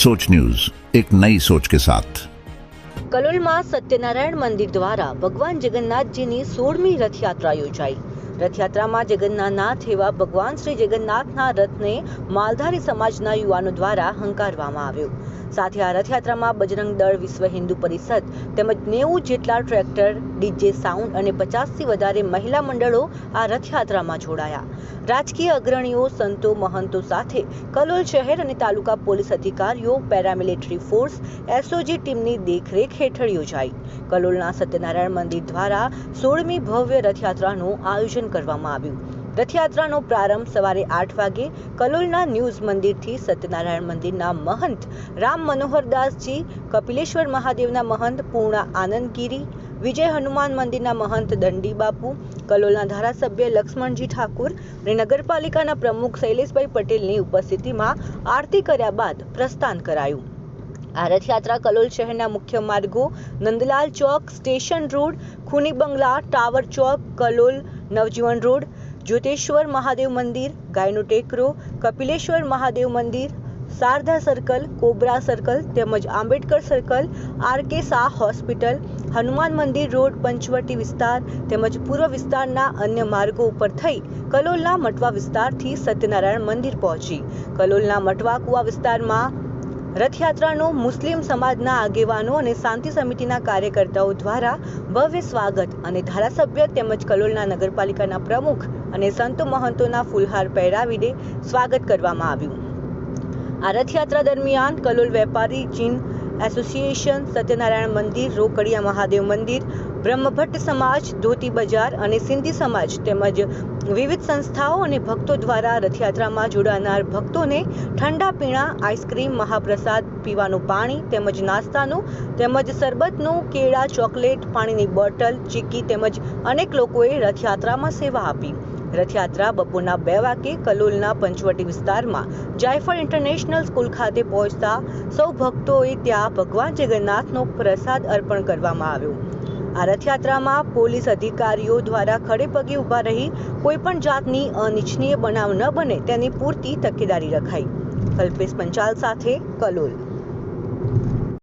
सोच न्यूज एक नई सोच के साथ કલોલમાં સત્યનારાયણ મંદિર દ્વારા ભગવાન જગન્નાથજીની સોળમી રથયાત્રા યોજાઈ રથયાત્રામાં જગન્નાથ એવા ભગવાન શ્રી જગન્નાથના રથને માલધારી સમાજના યુવાનો દ્વારા હંકારવામાં આવ્યો સાથે આ રથયાત્રામાં બજરંગ દળ વિશ્વ હિન્દુ પરિષદ તેમજ નેવું જેટલા ટ્રેક્ટર ડીજે સાઉન્ડ અને પચાસથી વધારે મહિલા મંડળો આ રથયાત્રામાં જોડાયા. રાજકીય અગ્રણીઓ, સંતો, મહંતો સાથે કલોલ શહેર અને તાલુકા પોલીસ અધિકારીઓ, પેરામિલિટરી ફોર્સ, એસઓજી ટીમની દેખરેખ હેઠળ યોજાઈ. કલોલના સત્યનારાયણ મંદિર દ્વારા સોળમી ભવ્ય રથયાત્રાનું આયોજન કરવામાં આવ્યું. રથયાત્રાનો પ્રારંભ સવારે આઠ વાગે કલોલના ન્યૂઝ મંદિરથી સત્યનારાયણ મંદિરના મહંત રામ મનોહરદાસજી, કપિલેશ્વર મહાદેવના મહંત પૂર્ણા આનંદગીરી વિજય હનુમાન મંદિરના મહંત દંડી બાપુ, કલોલના ધારાસભ્ય લક્ષ્મણજી ઠાકુર અને નગરપાલિકાના પ્રમુખ શૈલેષભાઈ પટેલની ઉપસ્થિતિમાં આરતી કર્યા બાદ પ્રસ્થાન કરાયું. આ રથયાત્રા કલોલ શહેરના મુખ્ય માર્ગો, નંદલાલ ચોક, સ્ટેશન રોડ, ખૂની બંગલા, ટાવર ચોક, કલોલ, નવજીવન રોડ, જ્યોતેશ્વર મહાદેવ મંદિર, ગાયનો ટેકરો, કપિલેશ્વર મહાદેવ મંદિર શારદા સર્કલ, કોબરા સર્કલ તેમજ Ambedkar circle, R K Shah hospital Hanuman મંદિર રોડ, પંચવટી વિસ્તાર તેમજ પૂર્વ વિસ્તારના અન્ય માર્ગો ઉપર થઈ કલોલના મટવા વિસ્તારથી સત્યનારાયણ મંદિર પહોંચી. કલોલના મટવા કુવા વિસ્તારમાં રથયાત્રાનો મુસ્લિમ સમાજના આગેવાનો અને શાંતિ સમિતિના કાર્યકર્તાઓ દ્વારા ભવ્ય સ્વાગત અને ધારાસભ્ય તેમજ કલોલના નગરપાલિકાના પ્રમુખ અને સંતો મહંતોના ફૂલહાર પહેરાવીને સ્વાગત કરવામાં આવ્યું. આ રથયાત્રા દરમિયાન કલોલ વેપારી જીન એસોસિએશન, સત્યનારાયણ મંદિર, રોકડિયા મહાદેવ મંદિર, બ્રહ્મભટ્ટ સમાજ, ધોતી બજાર અને સિંધી સમાજ તેમજ વિવિધ સંસ્થાઓ અને ભક્તો દ્વારા રથયાત્રામાં જોડાનાર ભક્તોને ઠંડા પીણા, આઈસ્ક્રીમ, મહાપ્રસાદ, પીવાનું પાણી તેમજ નાસ્તાનું તેમજ શરબતનું કેળા, ચોકલેટ, પાણીની બોટલ, ચીક્કી તેમજ અનેક લોકોએ રથયાત્રામાં સેવા આપી. રથયાત્રા બપોરના બે વાગે કલોલના પંચવટી વિસ્તારમાં જાયફળ ઇન્ટરનેશનલ સ્કૂલ ખાતે પહોંચતા સૌ ભક્તોએ ત્યાં ભગવાન જગન્નાથનો પ્રસાદ અર્પણ કરવામાં આવ્યો. આ રથયાત્રામાં પોલીસ અધિકારીઓ દ્વારા ખડે પગે ઊભા રહી કોઈપણ જાતની અનિચ્છનીય બનાવ ન બને તેની પૂરતી તકેદારી રખાઈ. કલ્પેશ પંચાલ સાથે કલોલ.